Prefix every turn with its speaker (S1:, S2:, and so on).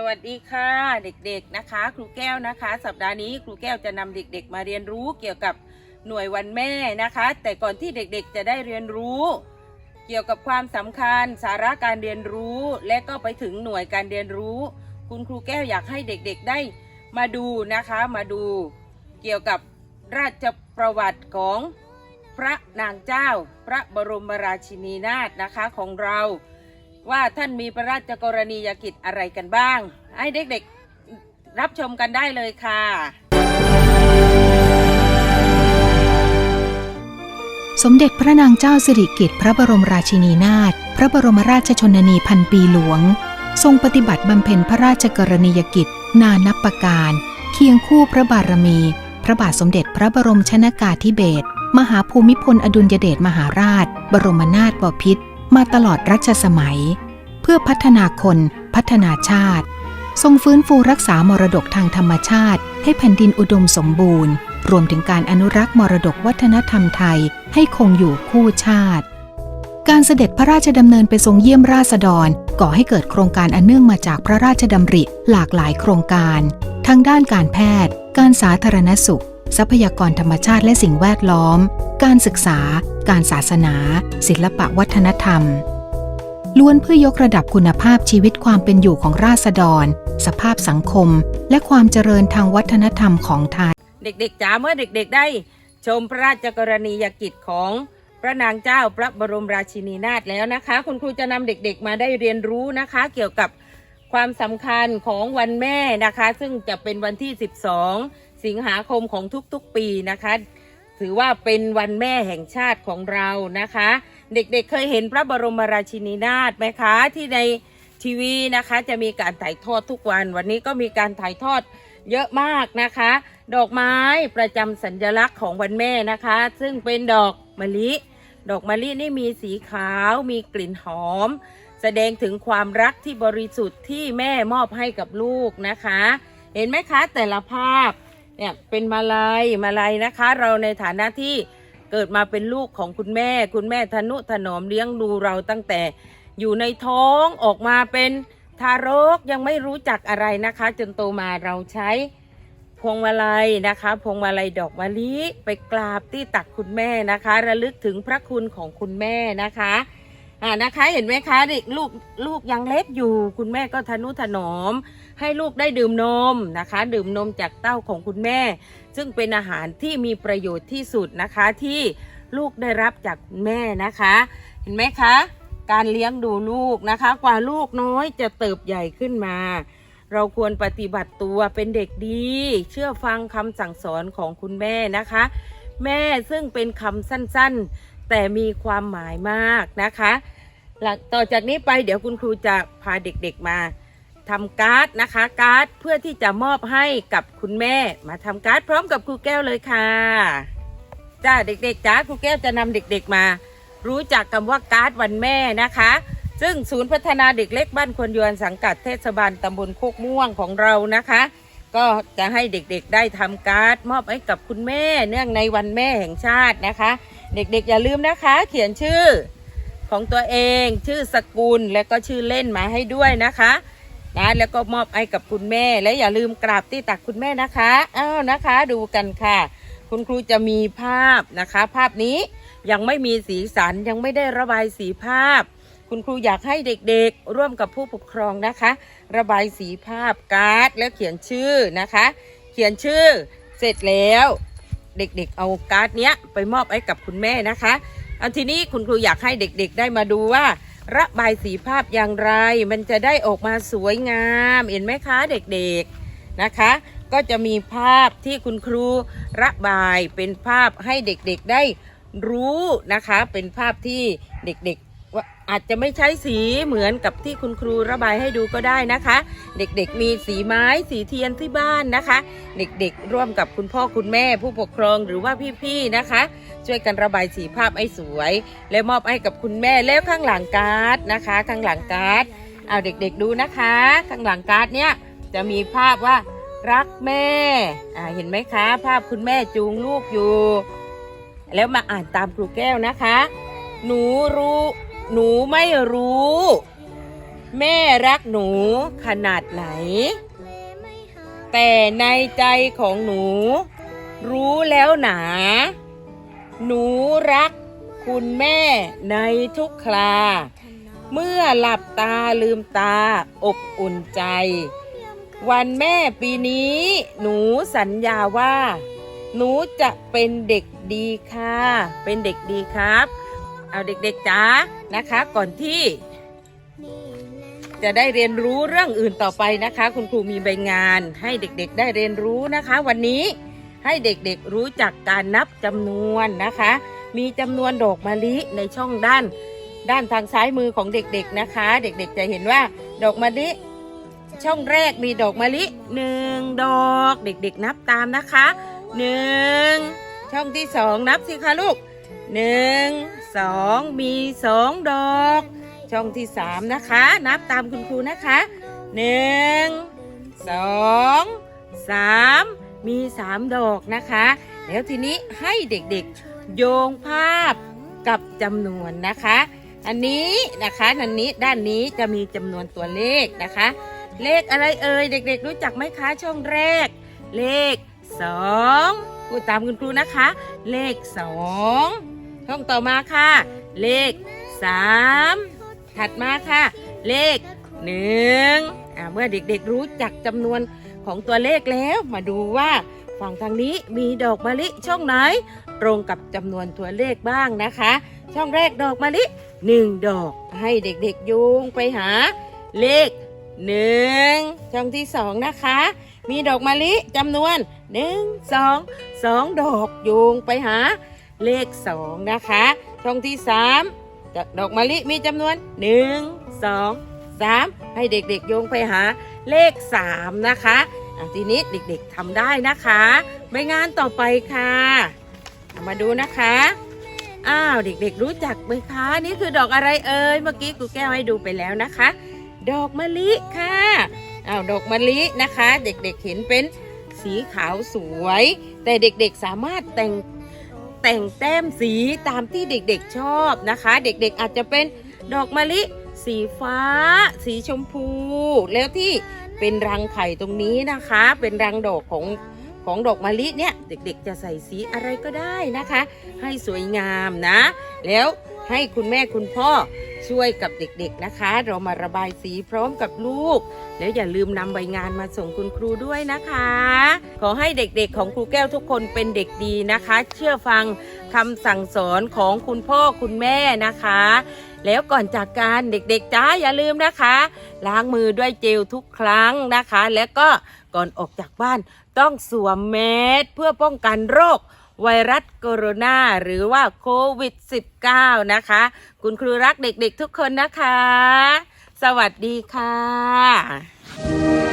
S1: สวัสดีค่ะเด็กๆนะคะ ครูแก้วนะคะ สัปดาห์นี้ครูแก้วจะนำเด็กๆ มาเรียนรู้เกี่ยวกับหน่วยวันแม่นะคะ แต่ก่อนที่เด็กๆจะได้เรียนรู้ เกี่ยวกับความสำคัญสาระการเรียนรู้ และก็ไปถึงหน่วยการเรียนรู้ คุณครูแก้วอยากให้เด็กๆได้มาดูนะคะมาดู เกี่ยวกับราชประวัติของพระนางเจ้า พระบรมราชินีนาถนะคะของเรา ว่าท่านมีพระราชกรณียกิจอะไรกันบ้าง ให้เด็กๆรับชมกันได้เลยค่ะ
S2: สมเด็จพระนางเจ้าสิริกิติ์พระบรมราชินีนาถพระบรมราชชนนีพันปีหลวง ทรงปฏิบัติบำเพ็ญพระราชกรณียกิจ นานับประการ เคียงคู่พระบารมี พระบาทสมเด็จพระบรมชนากาธิเบศรมหาภูมิพลอดุลยเดชมหาราช บรมนาถบพิตร มาตลอดรัชสมัย เพื่อพัฒนาคนพัฒนาชาติ ทรงฟื้นฟูรักษามรดกทางธรรมชาติ ให้แผ่นดินอุดมสมบูรณ์ รวมถึงการอนุรักษ์มรดกวัฒนธรรมไทยให้คงอยู่คู่ชาติ การเสด็จพระราชดำเนินไปทรงเยี่ยมราษฎรก่อให้เกิดโครงการอันเนื่องมาจากพระราชดำริหลากหลายโครงการ ทั้งด้านการแพทย์ การสาธารณสุข ทรัพยากรธรรมชาติและสิ่งแวดล้อม การศึกษา การศาสนา ศิลปะวัฒนธรรม ล้วนเพื่อยกระดับคุณภาพชีวิตความเป็นอยู่ของราษฎร สภาพสังคม และความเจริญทางวัฒนธรรมของไทย
S1: เด็กๆจ๋าเมื่อเด็กๆได้ ชมพระราชกรณียกิจของพระนางเจ้าพระบรมราชินีนาถแล้วนะคะ คุณครูจะนำเด็กๆมาได้เรียนรู้นะคะ เกี่ยวกับความสำคัญของวันแม่นะคะ ซึ่งจะเป็นวันที่ 12 สิงหาคมของทุกๆปีนะคะ ถือว่าเป็นวันแม่แห่งชาติของเรานะคะ เด็กๆเคยเห็นพระบรมราชินีนาถไหมคะที่ในทีวีนะคะ จะมีการถ่ายทอดทุกวัน วันนี้ก็มีการถ่ายทอดเยอะมากนะคะ ดอกไม้ประจำสัญลักษณ์ของวันแม่นะคะ ซึ่งเป็นดอกมะลิ ดอกมะลินี่มีสีขาว มีกลิ่นหอม แสดงถึงความรักที่บริสุทธิ์ที่แม่มอบให้กับลูกนะคะ เห็นไหมคะแต่ละภาพ เนี่ยเป็นมาลัยมาลัยนะคะ เราในฐานะที่เกิดมาเป็นลูกของคุณแม่ คุณแม่ทนุถนอมเลี้ยงดูเราตั้งแต่อยู่ในท้องออกมาเป็นทารกยังไม่รู้จักอะไรนะคะ จนโตมาเราใช้พวงมาลัยนะคะพวงมาลัยดอกมะลิไปกราบที่ตักคุณแม่นะคะ ระลึกถึงพระคุณของคุณแม่นะคะ อ่านะคะเห็นไหมคะเด็กลูกลูกยังเล็กอยู่ คุณแม่ก็ทนุถนอม ให้ลูกได้ดื่มนมนะคะ ดื่มนมจากเต้าของคุณแม่ ซึ่งเป็นอาหารที่มีประโยชน์ที่สุดนะคะที่ลูกได้รับจากแม่นะคะ เห็นไหมคะ การเลี้ยงดูลูกนะคะ กว่าลูกน้อยจะเติบใหญ่ขึ้นมา เราควรปฏิบัติตัวเป็นเด็กดี เชื่อฟังคำสั่งสอนของคุณแม่นะคะ แม่ซึ่งเป็นคำสั้นๆ แต่มีความหมายมากนะคะหลังต่อจากนี้ไปเดี๋ยวคุณครูจะพาเด็กๆมาทำการ์ดนะคะการ์ดเพื่อที่จะมอบให้กับคุณแม่มาทำการ์ดพร้อมกับครูแก้วเลยค่ะจ้าเด็กๆจ้าครูแก้วจะนำเด็กๆมา รู้จักคำว่าการ์ดวันแม่นะคะ ซึ่งศูนย์พัฒนาเด็กเล็กบ้านควนยวนสังกัดเทศบาลตำบลโคกม่วงของเรานะคะ ก็จะให้เด็กๆได้ทำการ์ดมอบให้กับคุณแม่ เนื่องในวันแม่แห่งชาตินะคะ เด็กๆอย่าลืมนะคะ เขียนชื่อของตัวเองชื่อสกุลและก็ชื่อเล่นมาให้ด้วยนะคะนะแล้วก็มอบให้กับคุณแม่ และอย่าลืมกราบที่ตักคุณแม่นะคะอ้าวนะคะ ดูกันค่ะ คุณครูจะมีภาพนะคะ ภาพนี้ยังไม่มีสีสันยังไม่ได้ระบายสีภาพ คุณครูอยากให้เด็กๆ ร่วมกับผู้ปกครองนะคะ ระบายสีภาพการ์ดแล้วเขียนชื่อนะคะ เขียนชื่อเสร็จแล้ว เด็กๆ เอาการ์ดเนี้ยไปมอบให้กับคุณแม่นะคะเอาทีนี้คุณครูอยากให้เด็กๆได้มาดูว่า ระบายสีภาพอย่างไร มันจะได้ออกมาสวยงามเห็นไหมคะเด็กๆนะคะ ก็จะมีภาพที่คุณครูระบายเป็นภาพให้เด็กๆได้รู้นะคะ เป็นภาพที่เด็กๆ อาจจะไม่ใช้สีเหมือนกับที่คุณครูระบายให้ดูก็ได้นะคะ เด็กๆมีสีไม้สีเทียนที่บ้านนะคะ เด็กๆ ร่วมกับคุณพ่อคุณแม่ผู้ปกครองหรือว่าพี่ๆนะคะ ช่วยกันระบายสีภาพให้สวย และมอบให้กับคุณแม่แล้วข้างหลังการ์ดนะคะ ข้างหลังการ์ดเอาเด็กๆดูนะคะ ข้างหลังการ์ดเนี้ยจะมีภาพว่ารักแม่อ่าเห็นไหมคะ ภาพคุณแม่จูงลูกอยู่ แล้วมาอ่านตามครูแก้วนะคะ หนูรู้ หนูไม่รู้ แม่รักหนูขนาดไหน แต่ในใจของหนู รู้แล้วหนา หนูรักคุณแม่ในทุกครา เมื่อหลับตาลืมตาอบอุ่นใจ วันแม่ปีนี้ หนูสัญญาว่า หนูจะเป็นเด็กดีค่ะ เป็นเด็กดีครับ เอาเด็กๆจ้านะคะ ก่อนที่ จะได้เรียนรู้เรื่องอื่นต่อไปนะคะ คุณครูมีใบงาน ให้เด็กๆได้เรียนรู้นะคะ วันนี้ให้เด็กๆรู้จักการนับจำนวนนะคะ มีจำนวนดอกมะลิในช่องด้าน ด้านทางซ้ายมือของเด็กๆนะคะ เด็กๆจะเห็นว่าดอกมะลิช่องแรกมีดอกมะลิหนึ่งดอกเด็กๆนับตามนะคะหนึ่งช่องที่สองนับสิคะลูกหนึ่ง สองมีสองดอก ช่องที่สามนะคะ นับตามคุณครูนะคะหนึ่งสองสามมีสามดอกนะคะ แล้วทีนี้ให้เด็กๆโยงภาพกับจำนวนนะคะ อันนี้นะคะอันนี้ด้านนี้จะมีจำนวนตัวเลขนะคะ เลขอะไรเอ่ยเด็ก ๆ รู้จักไหมคะช่องแรก เลขสองพูดตามคุณครูนะคะ เลขสอง ช่องต่อมาค่ะ เลขสามถัดมาค่ะ เลขหนึ่งอ่าเมื่อเด็กๆรู้จักจำนวนของตัวเลขแล้วมาดูว่าฝั่งทางนี้มีดอกมะลิช่องไหน ตรงกับจำนวนตัวเลขบ้างนะคะ ช่องแรกดอกมะลิหนึ่งดอกให้เด็กๆโยงไปหาเลขหนึ่งช่องที่สองนะคะ มีดอกมะลิจำนวนหนึ่งสองสองดอกโยงไปหา เลขสองนะคะ ช่องที่สามดอกมะลิมีจำนวนหนึ่งสองสามให้เด็กๆโยงไปหาเลขสามนะคะทีนี้เด็กๆทำได้นะคะใบงานต่อไปค่ะ มาดูนะคะ อ้าวเด็กๆรู้จักไหมคะ นี่คือดอกอะไรเอ่ย เมื่อกี้ครูแก้วให้ดูไปแล้วนะคะ ดอกมะลิค่ะ อ้าวดอกมะลินะคะ เด็กๆเห็นเป็นสีขาวสวย แต่เด็กๆสามารถแต่ง แต่งแต้มสีตามที่เด็กๆชอบนะคะ เด็กๆอาจจะเป็นดอกมะลิ สีฟ้า สีชมพู แล้วที่เป็นรังไข่ตรงนี้นะคะ เป็นรังดอกของของดอกมะลิเนี่ยเด็กๆ จะใส่สีอะไรก็ได้นะคะ ให้สวยงามนะ แล้วให้คุณแม่คุณพ่อ ช่วยกับเด็กๆนะคะ เรามาระบายสีพร้อมกับลูก แล้วอย่าลืมนำใบงานมาส่งคุณครูด้วยนะคะ ขอให้เด็กๆของครูแก้วทุกคนเป็นเด็กดีนะคะ เชื่อฟังคำสั่งสอนของคุณพ่อคุณแม่นะคะ แล้วก่อนจากการเด็กๆจ้าอย่าลืมนะคะ ล้างมือด้วยเจลทุกครั้งนะคะ แล้วก็ก่อนออกจากบ้านต้องสวมแมสเพื่อป้องกันโรค ไวรัสโคโรนาหรือว่าโควิด -19 นะคะ คุณครูรักเด็กๆทุกคนนะคะ สวัสดีค่ะ